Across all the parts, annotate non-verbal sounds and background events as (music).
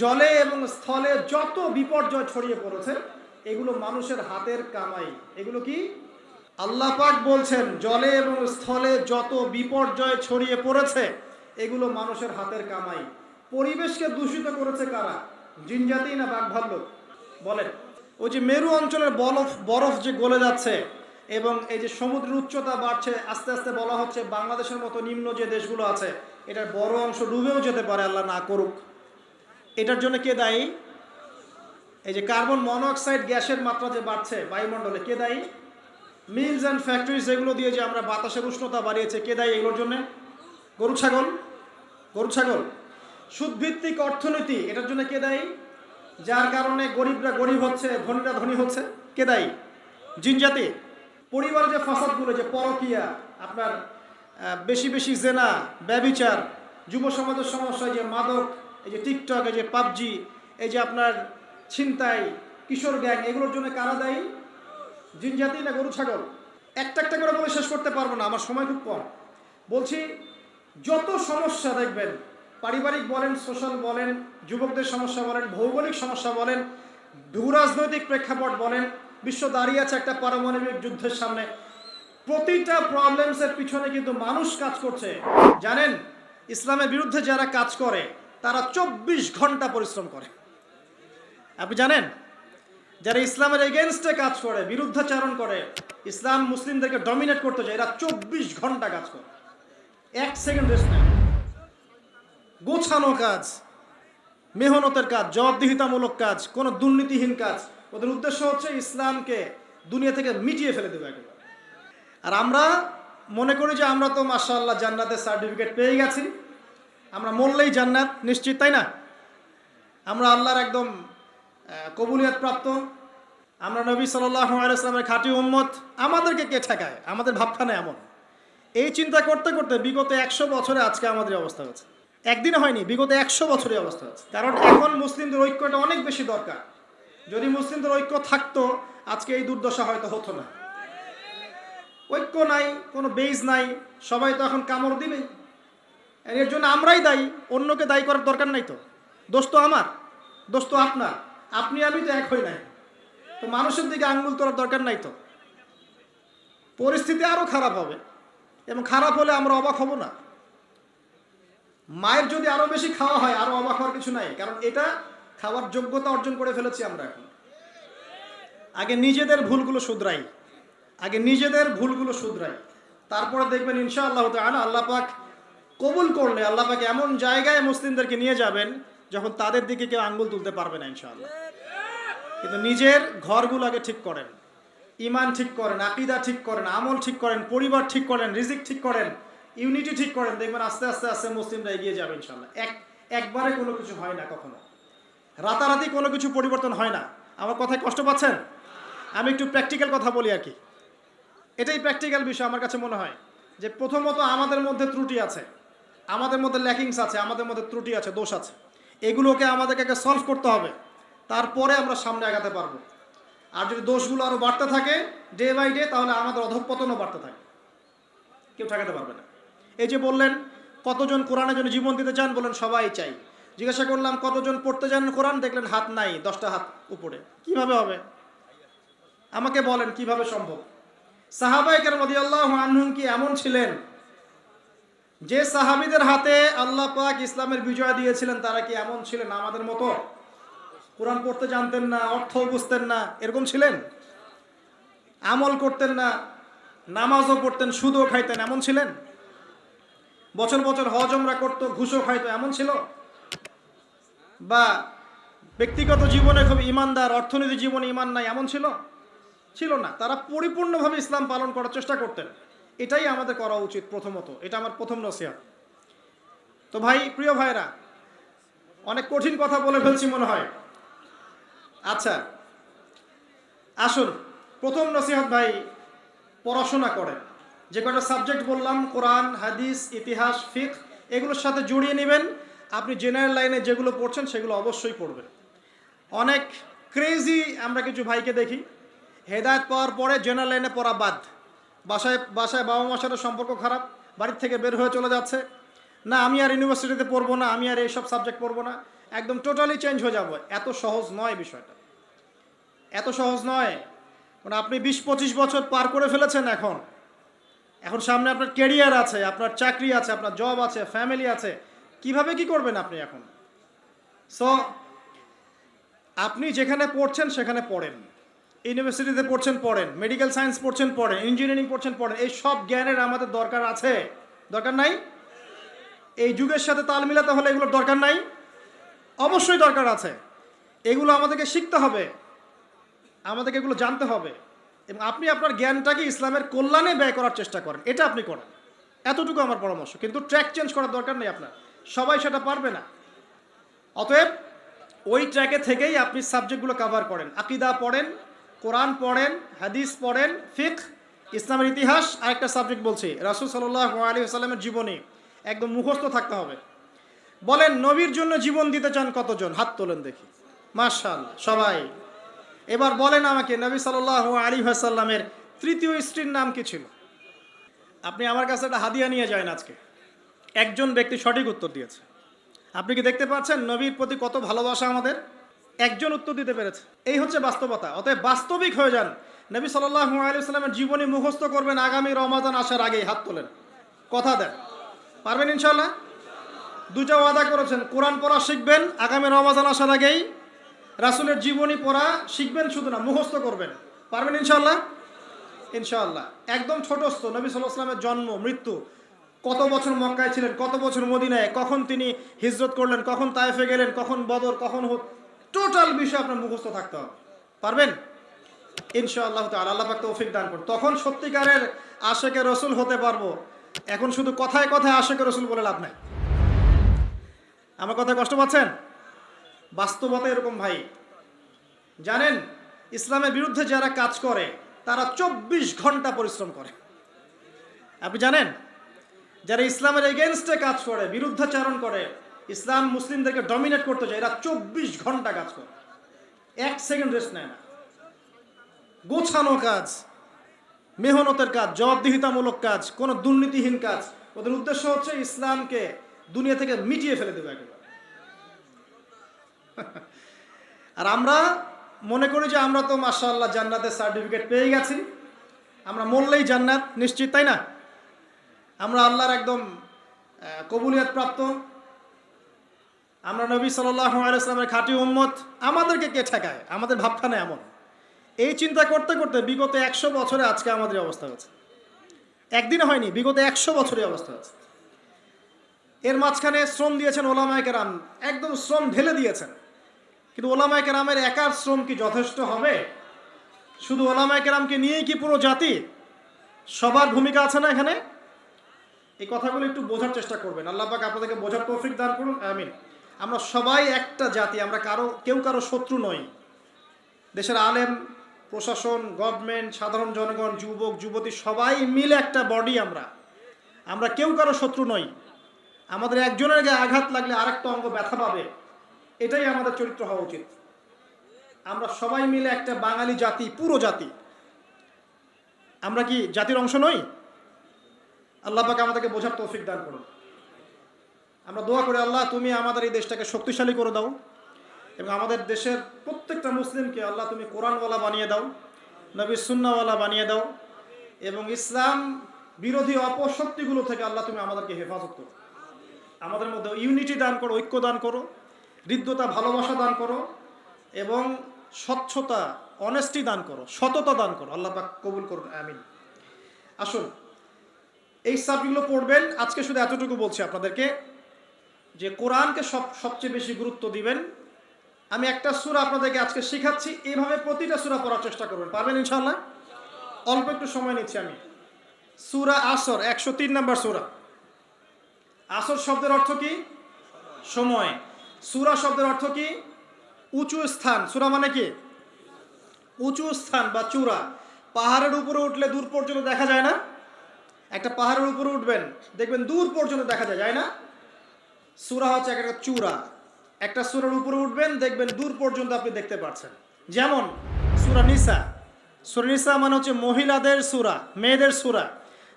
জলে এবং স্থলে যত বিপর্যয় ছড়িয়ে পড়েছে, এগুলো মানুষের হাতের কামাই। এগুলো কি? আল্লাহ পাক বলছেন, জলে এবং স্থলে যত বিপর্যয় ছড়িয়ে পড়েছে, এগুলো মানুষের হাতের কামাই। পরিবেশকে দূষিত করেছে কারা? জিনজাতি না বাঘ ভাল্লুক? বলেন। ওই যে মেরু অঞ্চলের বরফ বরফ যে গলে যাচ্ছে এবং এই যে সমুদ্রের উচ্চতা বাড়ছে, আস্তে আস্তে বলা হচ্ছে বাংলাদেশের মতো নিম্ন যে দেশগুলো আছে, এটার বড় অংশ ডুবেও যেতে পারে, আল্লাহ না করুক। এটার জন্য কে দায়ী? এই যে কার্বন মনোঅক্সাইড গ্যাসের মাত্রা যে বাড়ছে বায়ুমণ্ডলে, কে দায়ী? মিলস অ্যান্ড ফ্যাক্টরিজ এগুলো দিয়ে যে আমরা বাতাসের উষ্ণতা বাড়িয়েছে, কে দায়ী এগুলোর জন্য? গরু, ছাগল? গরু, ছাগল। সুদভিত্তিক অর্থনীতি, এটার জন্য কে দায়ী? যার কারণে গরিবরা গরিব হচ্ছে, ধনীরা ধনী হচ্ছে, কে দায়ী? জিনজাতি পরিবারে যে ফাসাদগুলো, যে পরকিয়া, আপনার বেশি বেশি জেনা, ব্যবিচার, যুব সমাজের সমস্যা যে মাদক এই যে টিকটক এই যে পাবজি, এই যে আপনার ছিনতাই, কিশোর গ্যাং, এগুলোর জন্য কারা দায়ী? জিনজাতি না গরু, ছাগল? একটা একটা করে বলে শেষ করতে পারব না, আমার সময় খুব কম। বলছি, যত সমস্যা দেখবেন, পারিবারিক বলেন সোশ্যাল বলেন, যুবকদের সমস্যা বলেন, ভৌগোলিক সমস্যা বলেন, ভূরাজনৈতিক প্রেক্ষাপট বলেন, বিশ্ব দাঁড়িয়ে আছে একটা পারমাণবিক যুদ্ধের সামনে। প্রতিটা প্রবলেমসের পিছনে কিন্তু মানুষ কাজ করছে। জানেন, ইসলামের বিরুদ্ধে যারা কাজ করে তারা চব্বিশ ঘণ্টা পরিশ্রম করে। আপনি জানেন, যারা ইসলামের এগেনস্টে কাজ করে, বিরুদ্ধাচারণ করে, ইসলাম মুসলিমদেরকে ডমিনেট করতে চায়, এরা চব্বিশ ঘণ্টা কাজ করে। এক সেকেন্ড রেস্ট নেয় গোছানো কাজ, মেহনতের কাজ, জবাবদিহিতামূলক কাজ, কোনো দুর্নীতিহীন কাজ। ওদের উদ্দেশ্য হচ্ছে ইসলামকে দুনিয়া থেকে মিটিয়ে ফেলে দেবে আর আমরা মনে করি যে আমরা তো মাশাআল্লাহ জান্নাতের সার্টিফিকেট পেয়ে গেছি। আমরা মরলেই জান্নাত, নিশ্চিত, তাই না? আমরা আল্লাহর একদম কবুলিয়াত প্রাপ্ত আমরা নবী সাল্লামের খাঁটি উম্মত। আমাদেরকে কে ঠেকায়? আমাদের ভাবখানা এমন। এই চিন্তা করতে করতে বিগত একশো বছরে আজকে আমাদের অবস্থা হচ্ছে একদিনে হয়নি, বিগত একশো বছরের অবস্থা হচ্ছে কারণ এখন মুসলিমদের ঐক্যটা অনেক বেশি দরকার। যদি মুসলিমদের ঐক্য থাকতো, আজকে এই দুর্দশা হয়তো হতো না। ঐক্য নাই, কোনো বেজ নাই, সবাই তো এখন কামড় দিবেই। এর জন্য আমরাই দায়ী, অন্যকে দায়ী করার দরকার নাই তো। দোষ তো আমার, দোষ তো আপনার। আপনি আমি তো এক হই নাই। তো মানুষের দিকে আঙ্গুল তোলার দরকার নাই তো। পরিস্থিতি আরও খারাপ হবে, এবং খারাপ হলে আমরা অবাক হব না। মায়ের যদি আরও বেশি খাওয়া হয়, আরও অবাক হওয়ার কিছু নাই, কারণ এটা খাওয়ার যোগ্যতা অর্জন করে ফেলেছি আমরা এখন। আগে নিজেদের ভুলগুলো শুধরাই, আগে নিজেদের ভুলগুলো শুধরাই। তারপরে দেখবেন ইনশাআল্লাহ তাআলা আল্লাহ পাক কবুল করলে আল্লাহ পাক এমন জায়গায় মুসলিমদেরকে নিয়ে যাবেন যখন তাদের দিকে কেউ আঙ্গুল তুলতে পারবে না, ইনশাআল্লাহ। কিন্তু নিজের ঘরগুলো আগে ঠিক করেন ইমান ঠিক করেন, আকিদা ঠিক করেন, আমল ঠিক করেন, পরিবার ঠিক করেন, রিজিক ঠিক করেন, ইউনিটি ঠিক করেন, দেখবেন আস্তে আস্তে আস্তে মুসলিমরা এগিয়ে যাবে ইনশাল্লাহ এক একবারে কোনো কিছু হয় না কখনো। রাতারাতি কোনো কিছু পরিবর্তন হয় না। আমার কথায় কষ্ট পাচ্ছেন? আমি একটু প্র্যাকটিক্যাল কথা বলি আর কি। এটাই প্র্যাকটিক্যাল বিষয় আমার কাছে মনে হয় যে প্রথমত আমাদের মধ্যে ত্রুটি আছে। আমাদের মধ্যে ল্যাকিংস আছে, আমাদের মধ্যে ত্রুটি আছে, দোষ আছে। এগুলোকে আমাদেরকে আগে সলভ করতে হবে। তারপরে আমরা সামনে আগাতে পারব। আর যদি দোষগুলো আরও বাড়তে থাকে ডে বাই ডে তাহলে আমাদের অধঃপতনও বাড়তে থাকে। কেউ ঠেকাতে পারবে না। এই যে বললেন, কতজন কোরআনের জন্য জীবন দিতে চান বলেন, সবাই চাই। জিজ্ঞাসা করলাম, কতজন পড়তে চান কোরআন? দেখলেন হাত নাই, দশটা হাত উপরে। কীভাবে হবে? আমাকে বলেন, কীভাবে সম্ভব? সাহাবাইকার মদি আল্লাহ আনহুম কি এমন ছিলেন? যে সাহাবিদের হাতে আল্লাহ পাক ইসলামের বিজয় দিয়েছিলেন, তারা কি এমন ছিলেন আমাদের মতো? কোরআন পড়তে জানতেন না, অর্থ বুঝতেন না, এরকম ছিলেন? আমল করতেন না, নামাজও পড়তেন, সুদও খাইতেন, এমন ছিলেন? বছর বছর হজমরা করতো, ঘুষও খাইতো, এমন ছিল? বা ব্যক্তিগত জীবনে খুব ইমানদার অর্থনীতি জীবনে ইমান নাই, এমন ছিল? ছিল না। তারা পরিপূর্ণভাবে ইসলাম পালন করার চেষ্টা করতেন। এটাই আমাদের করা উচিত প্রথমত। এটা আমার প্রথম নসিহত। তো ভাই, প্রিয় ভাইরা অনেক কঠিন কথা বলে ফেলছি মনে হয়। আচ্ছা আসুন, প্রথম নসিহত ভাই, পড়াশোনা করেন। যে কটা সাবজেক্ট বললাম, কোরআন, হাদিস, ইতিহাস ফিক এগুলোর সাথে জড়িয়ে নেবেন। আপনি জেনারেল লাইনে যেগুলো পড়ছেন, সেগুলো অবশ্যই পড়বেন। অনেক ক্রেজি আমরা কিছু ভাইকে দেখি। হেদায়ত পাওয়ার পরে জেনারেল লাইনে পড়া বাদ। বাসায় বাসায় বাবা মার সাথে সম্পর্ক খারাপ, বাড়ির থেকে বের হয়ে চলে যাচ্ছে। না, আমি আর ইউনিভার্সিটিতে পড়ব না, আমি আর এইসব সাবজেক্ট পড়ব না। একদম টোটালি চেঞ্জ হয়ে যাব। এত সহজ নয় বিষয়টা। এত সহজ নয়। মানে আপনি বিশ পঁচিশ বছর পার করে ফেলেছেন এখন। এখন সামনে আপনার কেরিয়ার আছে, আপনার চাকরি আছে, আপনার জব আছে ফ্যামিলি আছে। কীভাবে কি করবেন আপনি এখন? সো আপনি যেখানে পড়ছেন সেখানে পড়েন। ইউনিভার্সিটিতে পড়ছেন, পড়েন। মেডিকেল সায়েন্স পড়ছেন, পড়েন। ইঞ্জিনিয়ারিং পড়ছেন, পড়েন। এই সব জ্ঞানের আমাদের দরকার আছে। দরকার নাই? এই যুগের সাথে তাল মিলাতে হলে এগুলোর দরকার নাই? অবশ্যই দরকার আছে। এগুলো আমাদেরকে শিখতে হবে। আমাদেরকে এগুলো জানতে হবে। এবং আপনি আপনার জ্ঞানটাকে ইসলামের কল্যাণে ব্যয় করার চেষ্টা করেন। এটা আপনি করেন। এতটুকু আমার পরামর্শ। কিন্তু ট্র্যাক চেঞ্জ করার দরকার নেই আপনার। সবাই সেটা পারবে না। অতএব ওই ট্র্যাকে থেকেই আপনি সাবজেক্টগুলো কভার করেন। আকিদা পড়েন কোরআন পড়েন, হাদিস পড়েন, ফিক, ইসলামের ইতিহাস, আরেকটা সাবজেক্ট বলছি, রাসুল সাল্লাহ আলী সাল্লামের জীবনী, একদম মুখস্থ থাকতে হবে। বলেন, নবীর জন্য জীবন দিতে চান কতজন? হাত তোলেন দেখি। মার্শাল সবাই। এবার বলেন আমাকে, নবী সাল্লাহ আলী সাল্লামের তৃতীয় স্ত্রীর নাম কি ছিল? আপনি আমার কাছে একটা হাদিয়া নিয়ে যান আজকে। একজন ব্যক্তি সঠিক উত্তর দিয়েছে। আপনি কি দেখতে পাচ্ছেন? নবীর প্রতি কত ভালোবাসা আমাদের? একজন উত্তর দিতে পেরেছে। এই হচ্ছে বাস্তবতা। অতএব বাস্তবিক হয়ে যান। নবী সাল্লাহু আলিয়াল্লামের জীবনী মুখস্থ করবেন আগামী রমাদান আসার আগেই, হাত তোলেন। কথা দেন। পারবেন ইনশাল্লাহ দুটো ওয়াদা করেছেন। কোরআন পড়া শিখবেন, আগামী রমাদান আসার আগেই। রাসুলের জীবনী পড়া শিখবেন শুধু না, মুখস্থ করবেন। পারবেন ইনশাল্লাহ ইনশাআল্লাহ। একদম ছোটস্থ নবী সাল্লাহ আসলামের জন্ম, মৃত্যু। কত বছর মক্কায় ছিলেন, কত বছর মদিনায়, কখন তিনি হিজরত করলেন, কখন তায়েফে গেলেন, কখন বদর, কখন টোটাল বিষয় আপনার মুখস্থ থাকতে হবে। পারবেন? ইনশাআল্লাহ তাল আল্লাহ পাক তৌফিক দান করুন। তখন সত্যিকারের আশেকে রসুল হতে পারব। এখন শুধু কথায় কথায় আশেকে রসুল বলে লাভ নাই। আমার কথায় কষ্ট পাচ্ছেন? বাস্তবতা এরকম ভাই। জানেন, ইসলামের বিরুদ্ধে যারা কাজ করে, তারা চব্বিশ ঘণ্টা পরিশ্রম করে। আপনি জানেন? যারা ইসলামের এগেনস্টে কাজ করে, বিরুদ্ধাচারণ করে ইসলাম মুসলিমদেরকে ডমিনেট করতে চায়, এরা চব্বিশ ঘণ্টা কাজ করে। এক সেকেন্ড রেস্ট নেয় না। গোছানো কাজ, মেহনতের কাজ, জবাবদিহিতামূলক কাজ, কোনো দুর্নীতিহীন কাজ। ওদের উদ্দেশ্য হচ্ছে ইসলামকে দুনিয়া থেকে মিটিয়ে ফেলে দেবে একেবারে। (laughs) আর আমরা মনে করি যে আমরা তো মার্শাল্লাহ জান্নাতের সার্টিফিকেট পেয়ে গেছি। আমরা মরলেই জান্নাত, নিশ্চিত, তাই না? আমরা আল্লাহর একদম কবুলিয়াত প্রাপ্ত। আমরা নবী সাল্লাহ আলাইসলামের খাঁটি উম্মত, আমাদেরকে কে ঠেকায়? আমাদের ভাবখানে এমন। এই চিন্তা করতে করতে বিগত একশো বছরে আজকে আমাদের অবস্থা হচ্ছে একদিনে হয়নি, বিগত একশো বছরের অবস্থা হচ্ছে এর মাঝখানে শ্রম দিয়েছেন ওলামায় কেরাম, একদম শ্রম ঢেলে দিয়েছেন। কিন্তু ওলামায় কেরামের একার শ্রম কি যথেষ্ট হবে? শুধু ওলামায় কেরামকে নিয়েই কি পুরো জাতি? সবার ভূমিকা আছে না এখানে? এই কথাগুলো একটু বোঝার চেষ্টা করবেন। আল্লাহ পাক আপনাদেরকে বোঝার তৌফিক দান করুন, আমিন। আমরা সবাই একটা জাতি, আমরা কারও, কেউ কারও শত্রু নই। দেশের আলেম, প্রশাসন গভর্নমেন্ট সাধারণ জনগণ, যুবক, যুবতী সবাই মিলে একটা বডি আমরা। আমরা কেউ কারও শত্রু নই। আমাদের একজনের গায়ে আঘাত লাগলে আরেকটা অঙ্গ ব্যথা পাবে। এটাই আমাদের চরিত্র হওয়া উচিত। আমরা সবাই মিলে একটা বাঙালি জাতি, পুরো জাতি। আমরা কি জাতির অংশ নই? আল্লাহ পাকে আমাদেরকে বোঝার তৌফিক দান করুন। আমরা দোয়া করি, আল্লাহ, তুমি আমাদের এই দেশটাকে শক্তিশালী করে দাও এবং আমাদের দেশের প্রত্যেকটা মুসলিমকে, আল্লাহ, তুমি কোরআনওয়ালা বানিয়ে দাও নবী সুন্নাওয়ালা বানিয়ে দাও এবং ইসলাম বিরোধী অপশক্তিগুলো থেকে, আল্লাহ, তুমি আমাদেরকে হেফাজত করো। আমাদের মধ্যে ইউনিটি দান করো, ঐক্য দান করো, হৃদ্যতা, ভালোবাসা দান করো এবং স্বচ্ছতা অনেস্টি দান করো, সততা দান করো। আল্লাহ পাক কবুল করুন, আমিন। আসুন, এই সাবজেক্টগুলো পড়বেন। আজকে শুধু এতটুকু বলছি আপনাদেরকে। যে কোরআনকে সব, সবচেয়ে বেশি গুরুত্ব দিবেন। আমি একটা সুরা আপনাদেরকে আজকে শেখাচ্ছি। এইভাবে প্রতিটা সুরা পড়ার চেষ্টা করবেন। পারবেন ইনশাল্লাহ অল্প একটু সময় নিচ্ছি আমি। সুরা আসর, একশো তিন নম্বর সুরা। আসর শব্দের অর্থ কি? সময়। সুরা শব্দের অর্থ কি? উঁচু স্থান। সুরা মানে কি? উঁচু স্থান বা চূড়া। পাহাড়ের উপরে উঠলে দূর পর্যন্ত দেখা যায় না। একটা পাহাড়ের উপরে উঠবেন, দেখবেন দূর পর্যন্ত দেখা যায় যায় না? সুরা হচ্ছে এক একটা চূড়া। একটা সুরার উপরে উঠবেন, দেখবেন দূর পর্যন্ত আপনি দেখতে পাচ্ছেন। যেমন সুরা নিসা। সুরা নিসা মানে হচ্ছে মহিলাদের সুরা, মেয়েদের সুরা।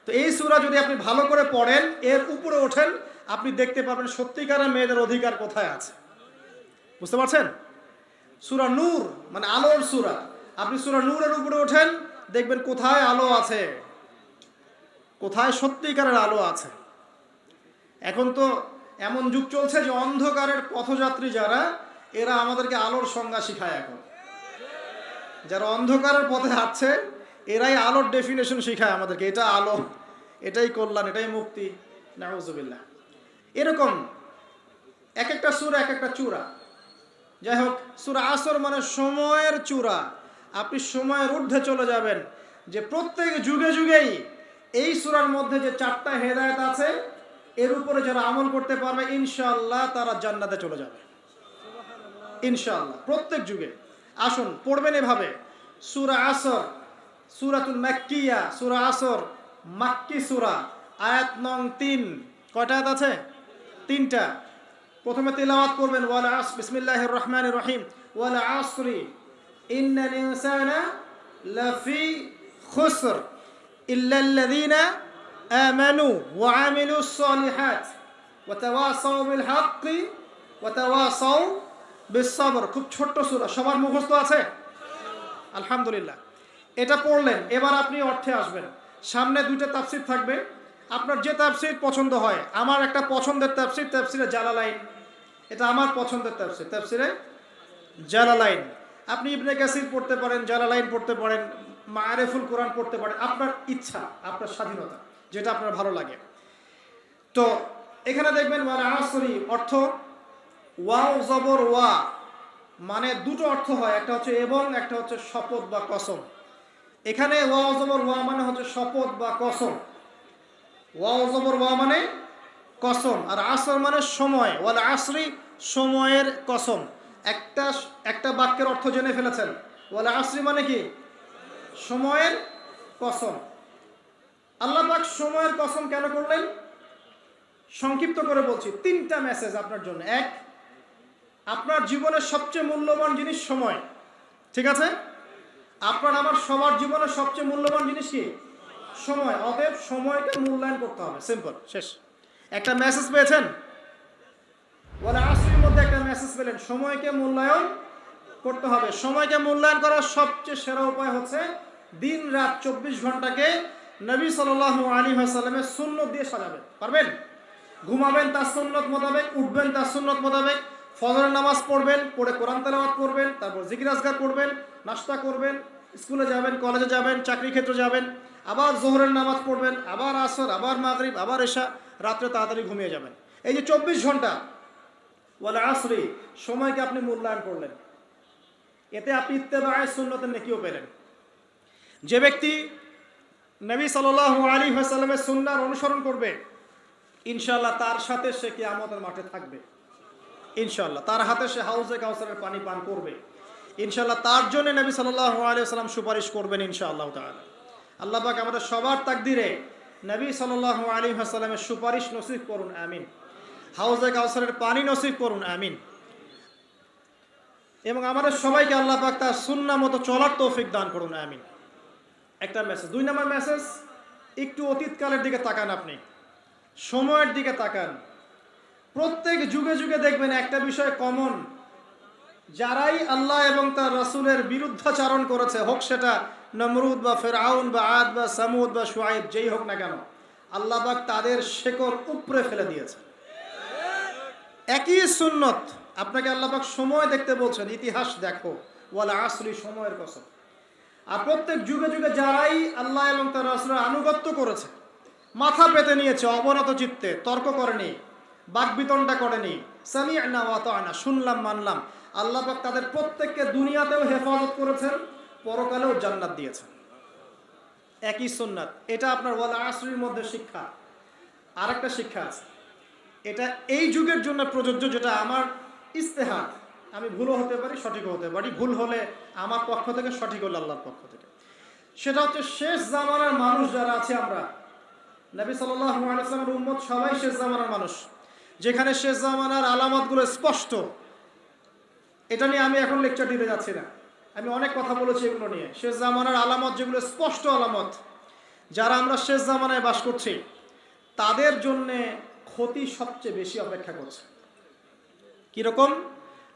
তো এই সুরা যদি আপনি ভালো করে পড়েন, এর উপরে ওঠেন, আপনি দেখতে পাবেন সত্যিকারের মেয়েদের অধিকার কোথায় আছে। বুঝতে পারছেন? সুরা নূর মানে আলোর সুরা। আপনি সুরা নূরের উপরে ওঠেন, দেখবেন কোথায় আলো আছে। কোথায় সত্যিকারের আলো আছে। এখন তো এমন যুগ চলছে যে অন্ধকারের পথযাত্রী যারা, এরা আমাদেরকে আলোর সংজ্ঞা শিখায় এখন। যারা অন্ধকারের পথে হাঁটছে, এরাই আলোর ডেফিনেশন শিখায় আমাদেরকে। এটা আলো, এটাই কল্যাণ, এটাই মুক্তি, নাউজুবিল্লাহ। এরকম এক একটা সুরা এক একটা চূড়া। যাই হোক, সুরা আসর মানে সময়ের চূড়া। আপনি সময়ের ঊর্ধ্বে চলে যাবেন। যে প্রত্যেক যুগে যুগেই এই সুরার মধ্যে যে চারটা হেদায়েত আছে এর উপরে যারা আমল করতে পারবে ইনশাল্লাহ তারা জান্নাতে চলে যাবে। ইনশাল্লাহ প্রত্যেক যুগে। আসুন, পড়বেন এভাবে। সুরা আসর সুরাতুল মাক্কিয়া, সুরা আসর, মাক্কি সুরা, আয়াত নং তিন। কয়টা আয়াত আছে? তিনটা। প্রথমে তেলাওয়াত করবেন, ওয়ালা আস, বিসমিল্লাহির রহমানির রহিম। ওয়ালা আসরি, ইন্নাল ইনসানা লাফি খুসর, ইল্লাল্লাযীনা তাওয়াসাউ বিল হাক্কি, ওয়া তাওয়াসাউ বিস সাবর। খুব ছোট্ট সূরা, সবার মুখস্থ আছে? আলহামদুলিল্লাহ। এটা পড়লেন, এবার আপনি অর্থে আসবেন। সামনে দুইটা তাফসির থাকবে। আপনার যে তাফসির পছন্দ হয়, আমার একটা পছন্দের তাফসির, তাফসিরে জালালাইন। এটা আমার পছন্দের তাফসির, তাফসিরে জালালাইন। আপনি ইবনে কাসির পড়তে পারেন, জালালাইন পড়তে পারেন মায়ারেফুল কোরআন পড়তে পারেন। আপনার ইচ্ছা, আপনার স্বাধীনতা। যেটা আপনার ভালো লাগে। তো এখানে দেখবেন মানে আসরি অর্থ ওয়াও জবর ওয়া মানে দুটো অর্থ হয়, একটা হচ্ছে এবং একটা হচ্ছে শপথ বা কসম। এখানে ওয়াও জবর ওয়া মানে হচ্ছে শপথ বা কসম। ওয়াও জবর ওয়া মানে কসম, আর আসর মানে সময়, ওয়াল আসরি সময়ের কসম। একটা একটা বাক্যের অর্থ জেনে ফেলেছেন। ওয়াল আসরি মানে কি? সময়ের কসম। আল্লাহ পাক সময়ের কসম কেন করলেন? সংক্ষিপ্ত করে বলছি, তিনটা মেসেজ আপনার জন্য। এক, আপনার জীবনের সবচেয়ে মূল্যবান জিনিস সময়। ঠিক আছে? আপনার আমার সবার জীবনের সবচেয়ে মূল্যবান জিনিস কি? সময়। অতএব সময়কে মূল্যায়ন করতে হবে। সিম্পল শেষ। একটা মেসেজ পেয়েছেন? বলে আসরির মধ্যে একটা মেসেজ পেলেন। সময়কে মূল্যায়ন করতে হবে। সময়কে মূল্যায়ন করার সবচেয়ে সেরা উপায় হচ্ছে দিন রাত চব্বিশ ঘন্টাকে নবী সাল আলী হাসাল্লামের শূন্য দিয়ে সাজাবেন। পারবেন? ঘুমাবেন, তার সুন্নত মোতাবেক, উঠবেন, তার সুন্নত মোতাবেক, ফজরের নামাজ পড়বেন, পড়ে কোরআন তেলাওয়াত করবেন, তারপর জিকির আজগার করবেন, নাস্তা করবেন, স্কুলে যাবেন, কলেজে যাবেন চাকরি ক্ষেত্রে যাবেন, আবার জোহরের নামাজ পড়বেন, আবার আসর, আবার মাগরিব, আবার এশা, রাত্রে তাড়াতাড়ি ঘুমিয়ে যাবেন। এই যে চব্বিশ ঘণ্টা বলে আসরি, সময়কে আপনি মূল্যায়ন করলেন। এতে আপনি ইত্তেবায় সুন্নতের নেকিও পেলেন। যে ব্যক্তি নবী সাল আলী হাসাল্লামের সুন্নার অনুসরণ করবে। ইনশাল্লাহ তার সাথে সে কি আমাদের মাঠে থাকবে। ইনশাল্লাহ তার হাতে সে হাউজে কাউসারের পানি পান করবে। ইনশাল্লাহ তার জন্য নবী সাল্লাহ আলিয়াল্লাম সুপারিশ করবেন ইনশাআল্লাহ তাআলা। আল্লাহ পাক আমাদের সবার তাকদিরে নবী সাল্লাহ আলী হাসাল্লামের সুপারিশ নসিব করুন, আমিন। হাউজে কাউসারের পানি নসিব করুন, আমিন। এবং আমাদের সবাইকে আল্লাহ পাক তার সুন্না মতো চলার তৌফিক দান করুন, আমিন। একটা মেসেজ দুই নম্বর মেসেজ একটু অতীতকালের দিকে তাকান আপনি। সময়ের দিকে তাকান। প্রত্যেক যুগে যুগে দেখবেন একটা বিষয় কমন যারাই আল্লাহ এবং তার রাসুলের বিরুদ্ধাচারণ করেছে, হোক সেটা নমরুদ বা ফেরাউন বা আদ বা সামুদ বা সোয়াইব যেই হোক না কেন আল্লাহবাক তাদের শেকড় উপরে ফেলে দিয়েছে। একই সুন্নত, আপনাকে আল্লাহবাক সময় দেখতে বলছেন, ইতিহাস দেখো। ওয়ালা আসলি সময়ের কসম। আর প্রত্যেক যুগে যুগে যারাই আল্লাহ এবং তার রাসুলের আনুগত্য করেছে, মাথা পেতে নিয়েছে, অবনত চিত্তে, তর্ক করেনি বাকবিতনটা করেনি সামি আনা ওয়াত আনা শুনলাম, মানলাম, আল্লাহ পাক তাদের প্রত্যেককে দুনিয়াতেও হেফাজত করেছেন, পরকালেও জান্নাত দিয়েছেন। একই সুন্নাত। এটা আপনার ওয়ালা আসরির মধ্যে শিক্ষা। আর একটা শিক্ষা আছে। এটা এই যুগের জন্য প্রযোজ্য যেটা আমার ইস্তেহার আমি ভুলও হতে পারি, সঠিকও হতে পারি। ভুল হলে আমার পক্ষ থেকে সঠিক হলে আল্লাহর পক্ষ থেকে। সেটা হচ্ছে শেষ জামানার মানুষ যারা আছে আমরা। নবী সাল্লামের উম্মত সবাই শেষ জামানার মানুষ। যেখানে শেষ জামানার আলামতগুলো স্পষ্ট। এটা নিয়ে আমি এখন লেকচার দিতে যাচ্ছি না। আমি অনেক কথা বলেছি এগুলো নিয়ে। শেষ জামানার আলামত যেগুলো স্পষ্ট আলামত, যারা আমরা শেষ জামানায় বাস করছি, তাদের জন্যে ক্ষতি সবচেয়ে বেশি অপেক্ষা করছে। কীরকম?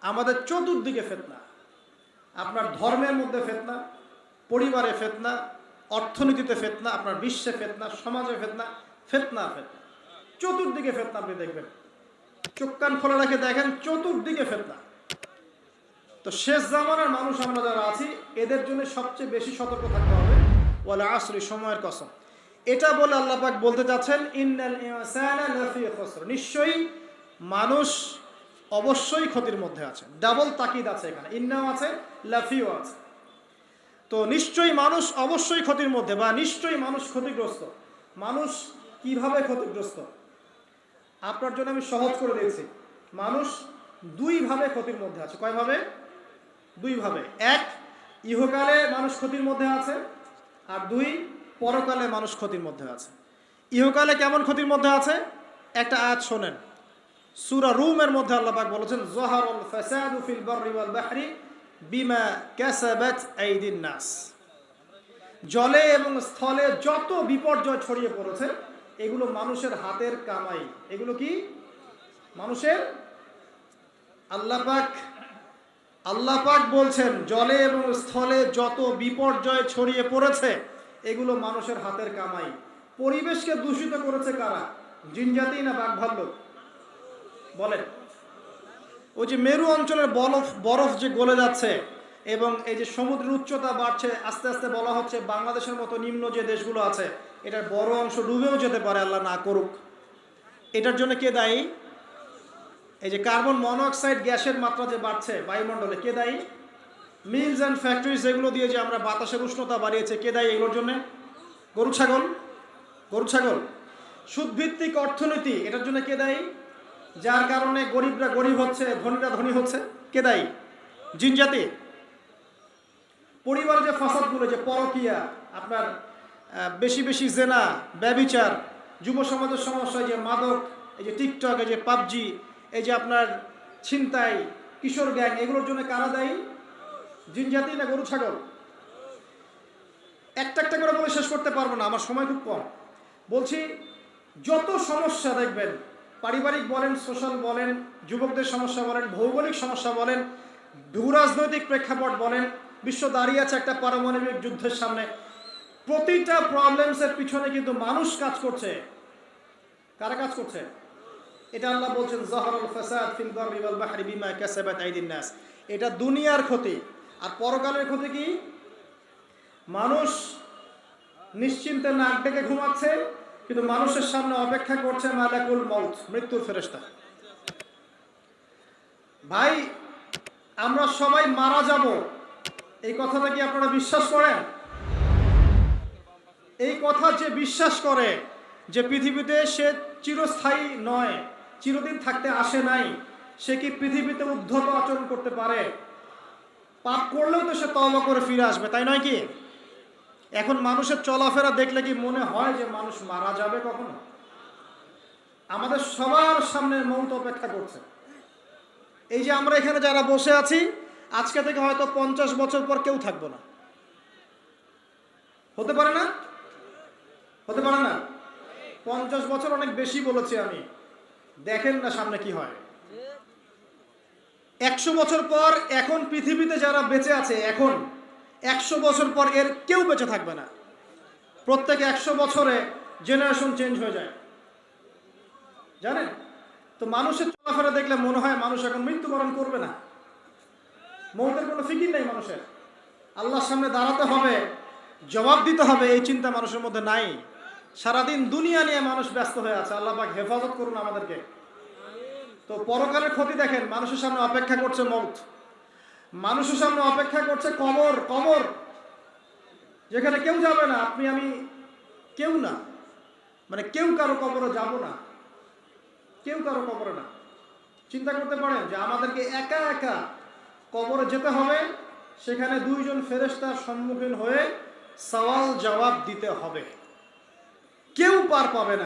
আমাদের চতুর্দিকে ফেতনা। আপনার ধর্মের মধ্যে ফেতনা, পরিবারে ফেতনা, অর্থনীতিতে ফেতনা, আপনার বিশ্বে ফেতনা, সমাজে ফেতনা ফেতনা ফেতনা। চতুর্দিকে ফেতনা আপনি দেখবেন। চোখ কান খোলা রেখে দেখেন, চতুর্দিকে ফেতনা। তো শেষ জামানার মানুষ আমরা যারা আছি, এদের জন্য সবচেয়ে বেশি সতর্ক থাকতে হবে বলে আসরি, সময়ের কসম। এটা বলে আল্লাহ পাক বলতে চাচ্ছেন নিশ্চয়ই মানুষ অবশ্যই ক্ষতির মধ্যে আছে ডাবল তাকিদ আছে এখানে। ইন্নাও আছে, লাফিও আছে। তো নিশ্চয়ই মানুষ অবশ্যই ক্ষতির মধ্যে বা নিশ্চয়ই মানুষ ক্ষতিগ্রস্ত। মানুষ কীভাবে ক্ষতিগ্রস্ত? আপনার জন্য আমি সহজ করে দিয়েছি। মানুষ দুইভাবে ক্ষতির মধ্যে আছে। কয়ভাবে? দুইভাবে। এক, ইহকালে মানুষ ক্ষতির মধ্যে আছে। আর দুই, পরকালে মানুষ ক্ষতির মধ্যে আছে। ইহকালে কেমন ক্ষতির মধ্যে আছে? একটা আয়াত শোনেন। সূরা রুমের মধ্যে আল্লাপাক বলেছেন, জহারুল ফিল ওয়াল বাহরি বিমা কাসাবাত আইদিন নাস। জলে এবং স্থলে যত বিপর্যয় ছড়িয়ে পড়েছে, এগুলো মানুষের হাতের কামাই। এগুলো কি? মানুষের আল্লাহ পাক আল্লাহ পাক বলছেন, জলে এবং স্থলে যত বিপর্যয় ছড়িয়ে পড়েছে, এগুলো মানুষের হাতের কামাই। পরিবেশকে দূষিত করেছে কারা? জিনজাতি না বাঘ ভাল্লুক? বলেন। ওই যে মেরু অঞ্চলের বরফ বরফ যে গলে যাচ্ছে এবং এই যে সমুদ্রের উচ্চতা বাড়ছে, আস্তে আস্তে বলা হচ্ছে বাংলাদেশের মতো নিম্ন যে দেশগুলো আছে, এটার বড় অংশ ডুবেও যেতে পারে, আল্লাহ না করুক। এটার জন্য কে দায়ী? এই যে কার্বন মনোঅক্সাইড গ্যাসের মাত্রা যে বাড়ছে বায়ুমণ্ডলে, কে দায়ী? মিলস অ্যান্ড ফ্যাক্টরিজ যেগুলো দিয়ে যে আমরা বাতাসের উষ্ণতা বাড়িয়েছে, কে দায়ী এগুলোর জন্য? গরু, ছাগল? গরু, ছাগল। সুদভিত্তিক অর্থনীতি, এটার জন্য কে দায়ী? যার কারণে গরিবরা গরিব হচ্ছে, ধনীরা ধনী হচ্ছে। কে দায়ী? জিনজাতি পরিবারের যে ফাসাদগুলো, যে পরকিয়া, আপনার বেশি বেশি জেনা, ব্যবিচার, যুব সমাজের সমস্যা যে মাদক, এই যে টিকটক, এই যে পাবজি, এই যে আপনার ছিনতাই, কিশোর গ্যাং, এগুলোর জন্য কারা দায়ী? জিনজাতি না গরু, ছাগল? একটা একটা করে বলে শেষ করতে পারব না, আমার সময় খুব কম। বলছি, যত সমস্যা দেখবেন পারিবারিক বলেন সোশ্যাল বলেন, যুবকদের সমস্যা বলেন, ভৌগোলিক সমস্যা বলেন ভূরাজনৈতিক প্রেক্ষাপট বলেন, বিশ্ব দাঁড়িয়ে আছে একটা পারমাণবিক যুদ্ধের সামনে। প্রতিটা প্রবলেমসের পিছনে কিন্তু মানুষ কাজ করছে। কারা কাজ করছে? এটা আল্লাহ বলছেন, জহরুল ফাসাদ ফিল বাররি ওয়াল বাহরি বিমা কাসাবাত আইদিন নাস। এটা দুনিয়ার ক্ষতি। আর পরকালের ক্ষতি কি? মানুষ নিশ্চিন্তে নাক ডেকে ঘুমাচ্ছে কিন্তু মানুষের সামনে অপেক্ষা করছে মালাকুল মৌত মৃত্যুর ফেরেশতা। ভাই, আমরা সবাই মারা যাব। এই কথাটা কি আপনারা বিশ্বাস করেন? এই কথা যে বিশ্বাস করে যে পৃথিবীতে সে চিরস্থায়ী নয়, চিরদিন থাকতে আসে নাই, সে কি পৃথিবীতে উদ্ধত আচরণ করতে পারে? পাপ করলেও তো সে তওবা করে ফিরে আসবে, তাই নয় কি? এখন মানুষের চলাফেরা দেখলে কি মনে হয় যে মানুষ মারা যাবে কখনো? আমাদের সবার সামনে মৌত অপেক্ষা করছে। এই যে আমরা এখানে যারা বসে আছি, আজকে থেকে হয়তো পঞ্চাশ বছর পর কেউ থাকব না। হতে পারে না? হতে পারে না? পঞ্চাশ বছর অনেক বেশি বলেছি আমি। দেখেন না সামনে কি হয়। একশো বছর পর এখন পৃথিবীতে যারা বেঁচে আছে, এখন একশো বছর পর এর কেউ বেঁচে থাকবে না। প্রত্যেক একশো বছরে জেনারেশন চেঞ্জ হয়ে যায়। জানেন? তো মানুষের চলাফেরা দেখলে মনে হয় মানুষ এখন মৃত্যুবরণ করবে না। মৌতের কোনো ফিকির নেই মানুষের। আল্লাহর সামনে দাঁড়াতে হবে, জবাব দিতে হবে, এই চিন্তা মানুষের মধ্যে নাই। সারাদিন দুনিয়া নিয়ে মানুষ ব্যস্ত হয়ে আছে। আল্লাহ পাক হেফাজত করুন আমাদেরকে। তো পরকালের ক্ষতি দেখেন, মানুষের সামনে অপেক্ষা করছে মৌত। মানুষের সামনে অপেক্ষা করছে কবর কবর। যেখানে কেউ যাবে না, আপনি, আমি কেউ না। মানে কেউ কারও কবরে যাব না। কেউ কারও কবরে না। চিন্তা করতে পারেন যে আমাদেরকে একা একা কবরে যেতে হবে, সেখানে দুইজন ফেরেস্তার সম্মুখীন হয়ে সওয়াল জবাব দিতে হবে। কেউ পার পাবে না।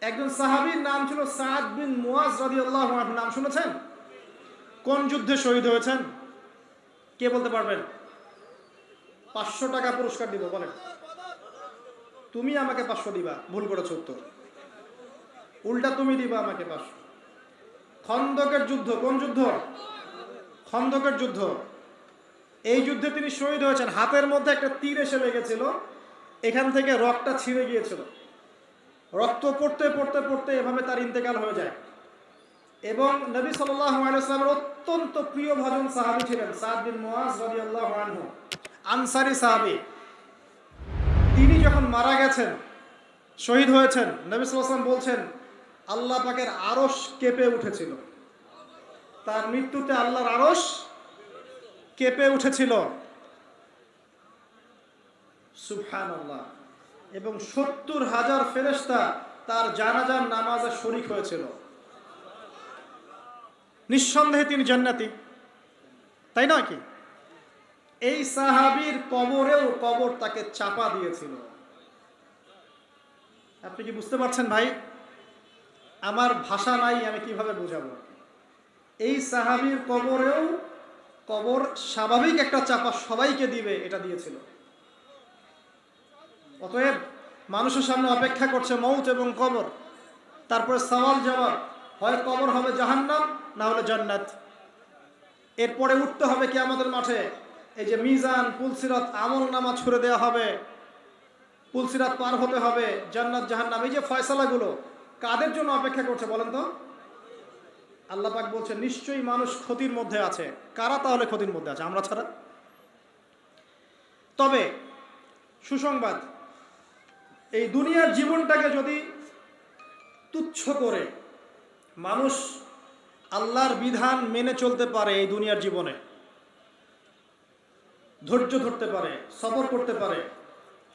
একজন সাহাবীর নাম ছিল সাদ বিন মুয়াজ রাদিয়াল্লাহু আনহু। নাম শুনেছেন? কোন যুদ্ধে শহীদ হয়েছেন? কে বলতে পারবেন? পাঁচশো টাকা পুরস্কার দিব, বলেন। তুমি আমাকে পাঁচশো দিবা, ভুল করেছ উত্তর। উল্টা তুমি দিবা আমাকে পাঁচশো। খন্দকের যুদ্ধ, কোন যুদ্ধ? খন্দকের যুদ্ধ। এই যুদ্ধে তিনি শহীদ হয়েছেন। হাতের মধ্যে একটা তীর এসে লেগেছিল। এখান থেকে রক্তটা ছিঁড়ে গিয়েছিল। রক্ত পড়তে পড়তে পড়তে এভাবে তার ইন্তেকাল হয়ে যায়। এবং নবী সাল্লামের অত্যন্ত প্রিয় ভজন সাহাবি ছিলেন আনসারি সাহাবি। তিনি যখন মারা গেছেন, শহীদ হয়েছেন, নবী সাল্লাম বলছেন, আল্লাহ পাকের আরশ কেঁপে উঠেছিল। তার মৃত্যুতে আল্লাহর আরশ কেঁপে উঠেছিল। সুবহান আল্লাহ এবং সত্তর হাজার ফেরেস্তা তার জানাজার নামাজে শরিক হয়েছিল। নিঃসন্দেহে তিনি জান্নাতি। তাই নয় কি? এই সাহাবীর কবরেও কবর তাকে চাপা দিয়েছিল। আপনি কি বুঝতে পারছেন ভাই? আমার ভাষা নাই, আমি কীভাবে বোঝাবো? এই সাহাবীর কবরেও কবর স্বাভাবিক একটা চাপা সবাইকে দিবে, এটা দিয়েছিল। অতএব মানুষের সামনে অপেক্ষা করছে মৌত এবং কবর। তারপরে সওয়াল জবাব হয় কবর হবে জাহান্নাম, না হলে জান্নাত। এরপরে উঠতে হবে কি আমাদের মাঠে। এই যে মিজান, পুলসিরাত, আমল নামা ছুড়ে দেওয়া হবে। পুলসিরাত পার হতে হবে, জান্নাত, জাহান্নাম। এই যে ফয়সালাগুলো, কাদের জন্য অপেক্ষা করছে বলেন তো? আল্লাহ পাক বলছে, নিশ্চয়ই মানুষ ক্ষতির মধ্যে আছে। কারা তাহলে ক্ষতির মধ্যে আছে? আমরা ছাড়া। তবে, সুসংবাদ, এই দুনিয়ার জীবনটাকে যদি তুচ্ছ করে মানুষ আল্লাহর বিধান মেনে চলতে পারে এই দুনিয়ার জীবনে। ধৈর্য ধরতে পারে, সবর করতে পারে,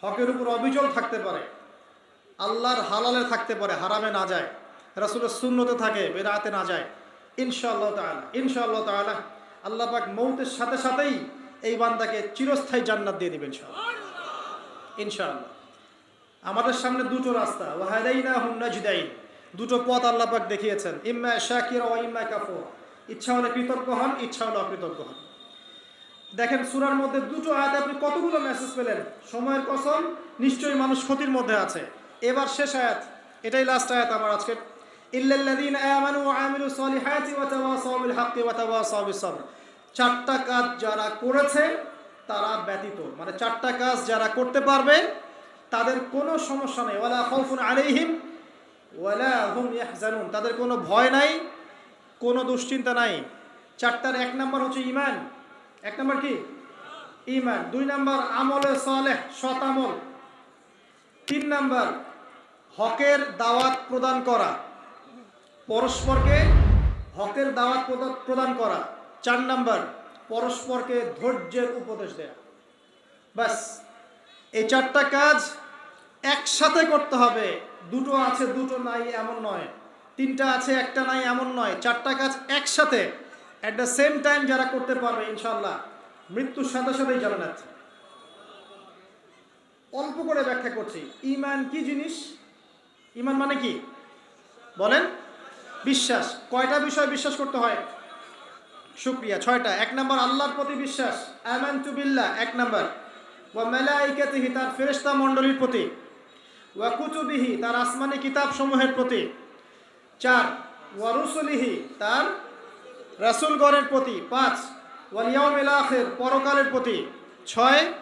হকের উপর অবিচল থাকতে পারে, আল্লাহর হালালে থাকতে পারে, হারামে না যায়, রাসুলের শূন্যতে থাকে বেরাতে না যায়। ইনশাআল্লাহ তাআলা ইনশাআল্লাহ তাআলা আল্লাহ পাক মৌতের সাথে সাথেই এই বান্দাকে চিরস্থায়ী জান্নাত দিয়ে দিবেন ইনশাআল্লাহ। আমাদের সামনে দুটো রাস্তা। ওয়াহাদাইনা হুন্নাজদাইন দুটো পথ আল্লাহ পাক দেখিয়েছেন। ইম্মা শাকির ও ইম্মা কাফুর। ইচ্ছা হলে কৃতজ্ঞ হন, ইচ্ছা হলে অকৃতজ্ঞ হন। দেখেন, সুরার মধ্যে দুটো আয়াত আপনি কতগুলো মেসেজ পেলেন? সময়ের কসম, নিশ্চয়ই মানুষ ক্ষতির মধ্যে আছে। এবার শেষ আয়াত, এটাই লাস্ট আয়াত আমার আজকে চারটা কাজ যারা করেছে, তারা ব্যতীত। মানে চারটা কাজ যারা করতে পারবে, তাদের কোনো সমস্যা নেই। ওয়ালা খাউফুন আলাইহিম ওয়ালা ইয়াহজানুন। তাদের কোনো ভয় নাই, কোনো দুশ্চিন্তা নাই। চারটার এক নম্বর হচ্ছে ইমান এক নাম্বার কি? ইমান দুই নাম্বার আমলে সলেহ, সৎ আমল। তিন নম্বর হকের দাওয়াত প্রদান করা। পরস্পরকে হকের দাওয়াত প্রদা- প্রদান করা। চার নাম্বার পরস্পরকে ধৈর্যের উপদেশ দেয়া। ব্যাস, এই চারটা কাজ একসাথে করতে হবে। দুটো আছে, দুটো নাই, এমন নয়। তিনটা আছে, একটা নাই, এমন নয়। চারটা কাজ একসাথে অ্যাট দ্য সেম টাইম যারা করতে পারবে ইনশাল্লাহ মৃত্যুর সাথে সাথেই জান্নাত অল্প করে ব্যাখ্যা করছি। ইমান কি জিনিস? ইমান মানে কি? বলেন। বিশ্বাস। কয়টা বিষয় বিশ্বাস করতে হয়? শুক্রিয়া। ছয়টা। এক নম্বর, আল্লাহর প্রতি বিশ্বাস। আমানতু বিল্লাহ, এক নম্বর। ওয়া মালাইকাতিহি, তার ফেরেশতা মণ্ডলীর প্রতি। ওয়া কুতুবিহি তার আসমানি কিতাব সমূহের প্রতি। চার, ওয়ারুসুলিহি, তার রাসূলগণের প্রতি। পাঁচ ওয়াল ইয়াউমিল আখির পরকালের প্রতি। ছয়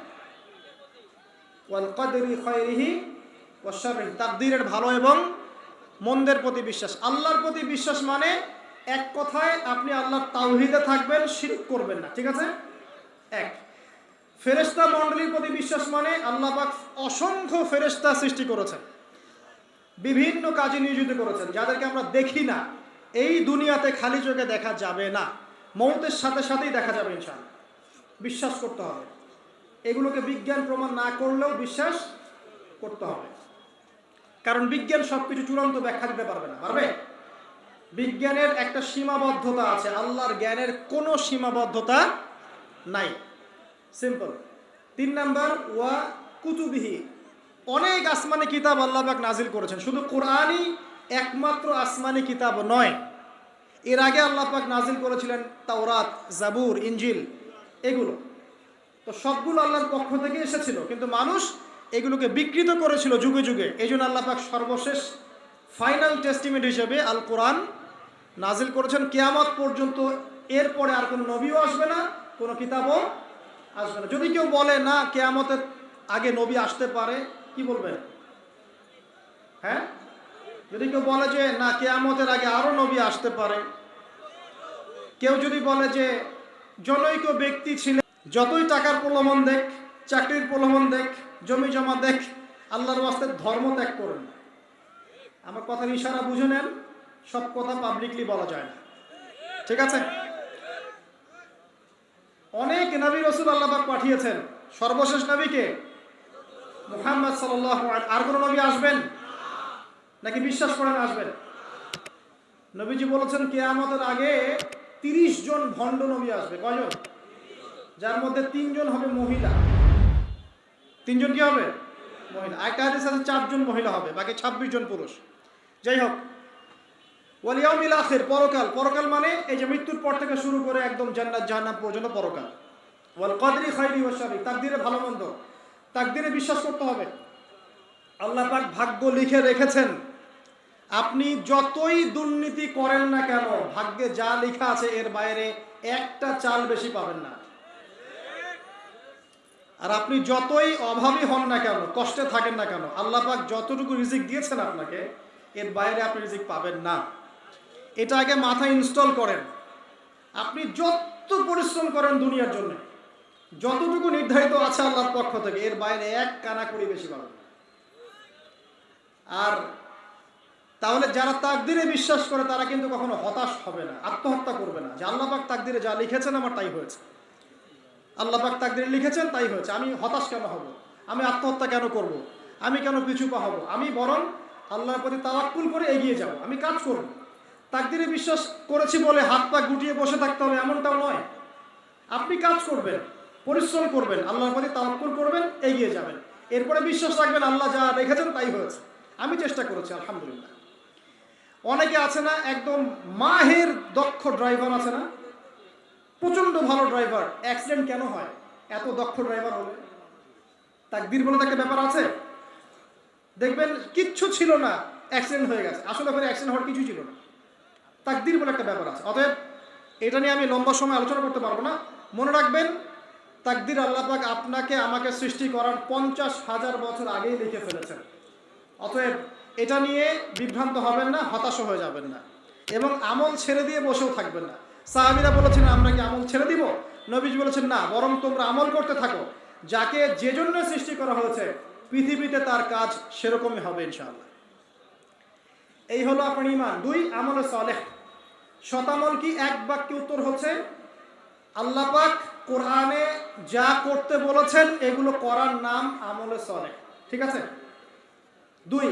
ওয়াল কদরি খয়রিহি ওয়া শাররিহি তাকদীরের ভালো এবং মন্দের প্রতি বিশ্বাস। আল্লাহর প্রতি বিশ্বাস মানে এক কথায় আপনি আল্লাহর তাওহীদে থাকবেন, শিরক করবেন না। ঠিক আছে? এক। ফেরেশতা মণ্ডলীর প্রতি বিশ্বাস মানে আল্লাহ পাক অসংখ্য ফেরেশতা সৃষ্টি করেছেন, বিভিন্ন কাজে নিয়োজিত করেছেন, যাদেরকে আমরা দেখি না। এই দুনিয়াতে খালি চোখে দেখা যাবে না, মৌতের সাথে সাথেই দেখা যাবে ইনশাআল্লাহ। বিশ্বাস করতে হবে। এগুলোকে বিজ্ঞান প্রমাণ না করলেও বিশ্বাস করতে হবে। কারণ বিজ্ঞান সব কিছু চূড়ান্ত ব্যাখ্যা দিতে পারবে না, পারবে? বিজ্ঞানের একটা সীমাবদ্ধতা আছে, আল্লাহর জ্ঞানের কোনো সীমাবদ্ধতা নাই। সিম্পল তিন নাম্বার, ওয়া কুতুবিহি। অনেক আসমানি কিতাব আল্লাহ পাক নাজিল করেছেন। শুধু কোরআনই একমাত্র আসমানি কিতাব নয়। এর আগে আল্লাহ পাক নাজিল করেছিলেন তাওরাত, জাবুর ইঞ্জিল এগুলো। তো সবগুলো আল্লাহর পক্ষ থেকে এসেছিল, কিন্তু মানুষ এগুলোকে বিকৃত করেছিল যুগে যুগে। এই জন্য আল্লাহ পাক সর্বশেষ ফাইনাল টেস্টিমেন্ট হিসেবে আল কোরআন নাজিল করেছেন। কেয়ামত পর্যন্ত এরপরে আর কোনো নবীও আসবে না, কোনো কিতাবও আসবে না। যদি কেউ বলে না, কেয়ামতের আগে নবী আসতে পারে, কি বলবেন হ্যাঁ? যদি কেউ বলে যে, না, কেয়ামতের আগে আরও নবী আসতে পারে, কেউ যদি বলে যে, জনৈক ব্যক্তি ছিলেন, যতই টাকার প্রলোভন দেখ, চাকরির প্রলোভন দেখ, জমি জমা দেখ, আল্লাহর ওয়াস্তে ধর্ম ত্যাগ করেন। আমার কথার ইশারা বুঝে নেন, সব কথা পাবলিকলি বলা যায় না। ঠিক আছে? অনেক নবী রসুল আল্লাহ পাঠিয়েছেন। সর্বশেষ নবীকে মুহাম্মদ সাল্লাহ আর কোনো নবী আসবেন? নাকি বিশ্বাস করেন আসবেন? নবীজি বলেছেন, কেয়ামতের আগে তিরিশ জন ভণ্ড নবী আসবে। কয়জন? যার মধ্যে তিনজন হবে মহিলা। তিনজন কি হবে? মহিলা। একটা হাদিস চারজন মহিলা হবে, বাকি ছাব্বিশ জন পুরুষ। যাই হোক ওয়ালিয়াউমিল আখির, পরকাল। পরকাল মানে এই যে মৃত্যুর পর থেকে শুরু করে একদম জান্নাত, জাহান্নাম পর্যন্ত পরকাল। ওয়াল কদরি খাইরি ওয়া শারি তাকদিরে ভালো মন্দ। তাকদিরে বিশ্বাস করতে হবে। আল্লাহ পাক ভাগ্য লিখে রেখেছেন। আপনি যতই দুর্নীতি করেন না কেন, ভাগ্যে যা লেখা আছে এর বাইরে একটা চাল বেশি পাবেন না। আর আপনি যতই অভাবী হন না কেন, কষ্টে থাকেন না কেন, আল্লাহ পাক যতটুকু রিজিক দিয়েছেন আপনাকে, এর বাইরে আপনি রিজিক পাবেন না। এটা আগে মাথায় ইনস্টল করেন। আপনি যত পরিশ্রম করেন দুনিয়ার জন্য, যতটুকু নির্ধারিত আছে আল্লাহর পক্ষ থেকে, এর বাইরে এক কানা করি বেশি পাবেন আর তাহলে যারা তাকদিরে বিশ্বাস করে, তারা কিন্তু কখনো হতাশ হবে না, আত্মহত্যা করবে না। যে আল্লাহ পাক তাকদিরে যা লিখেছেন আমার তাই হয়েছে। আল্লাহ পাক তাকদিরে লিখেছেন তাই হয়েছে। আমি হতাশ কেন হব? আমি আত্মহত্যা কেন করব? আমি কেন পিছু পা হব? আমি বরং আল্লাহর প্রতি তাওয়াক্কুল করে এগিয়ে যাব। আমি কাজ করব। তাকদিরে বিশ্বাস করেছি বলে হাত পা গুটিয়ে বসে থাকতে হবে, এমনটাও নয়। আপনি কাজ করবেন, পরিশ্রম করবেন, আল্লাহর প্রতি তাওয়াক্কুল করবেন, এগিয়ে যাবেন। এরপরে বিশ্বাস রাখবেন, আল্লাহ যা রেখেছেন তাই হয়েছে। আমি চেষ্টা করেছি, আলহামদুলিল্লাহ। অনেকে আছে না, একদম মাহের দক্ষ ড্রাইভার আছে না? প্রচণ্ড ভালো ড্রাইভার, অ্যাক্সিডেন্ট কেন হয়? এত দক্ষ ড্রাইভার হলে? তাকদির বলে তো একটা ব্যাপার আছে। দেখবেন, কিচ্ছু ছিল না, অ্যাক্সিডেন্ট হয়ে গেছে। আসলে ওখানে অ্যাক্সিডেন্ট হওয়ার কিছু ছিল না। তাকদির বলে একটা ব্যাপার আছে। অতএব এটা নিয়ে আমি লম্বা সময় আলোচনা করতে পারব না। মনে রাখবেন, তাকদির আল্লাহ পাক আপনাকে আমাকে সৃষ্টি করার পঞ্চাশ হাজার বছর আগেই লিখে ফেলেছেন। অতএব এটা নিয়ে বিভ্রান্ত হবেন না, হতাশ হয়ে যাবেন না। এবং আমল ছেড়ে দিয়ে বসেও থাকবেন না। সাহাবিরা বলেছেন, আমরা কি আমল ছেড়ে দিব? নবীজ বলেছেন, না, বরং তোমরা আমল করতে থাকো। যাকে যে জন্য সৃষ্টি করা হয়েছে, পৃথিবীতে তার কাজ সেরকমই হবে ইনশাআল্লাহ। এই হলো আপনার ইমান দুই, আমল সলেহ। শতামল কি? এক বাক্যে উত্তর হচ্ছে, আল্লাহ পাক কোরআনে যা করতে বলেছেন, এগুলো করার নাম আমলে সলেহ ঠিক আছে? দুই,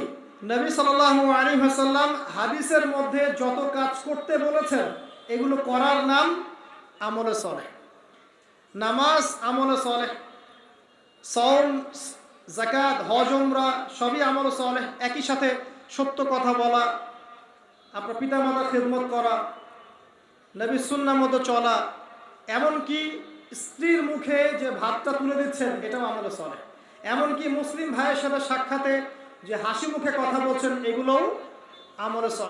নবী সাল্লাল্লাহু আলাইহি ওয়াসাল্লাম হাদিসের মধ্যে যত কাজ করতে বলেছেন, এগুলো করার নাম আমলে সলেহ নামাজ আমলে সলেহ সওম জাকাত হজমরা সবই আমল সলেহ একই সাথে সত্য কথা বলা, আপনার পিতামাতার খেদমত করা নবী সুন্না মতো চলা, এমনকি স্ত্রীর মুখে যে ভাতটা তুলে দিচ্ছেন, এটাও আমাদের চলে। এমনকি মুসলিম ভাইয়ের সাথে সাক্ষাতে যে হাসি মুখে কথা বলছেন, এগুলোও আমরা চলে।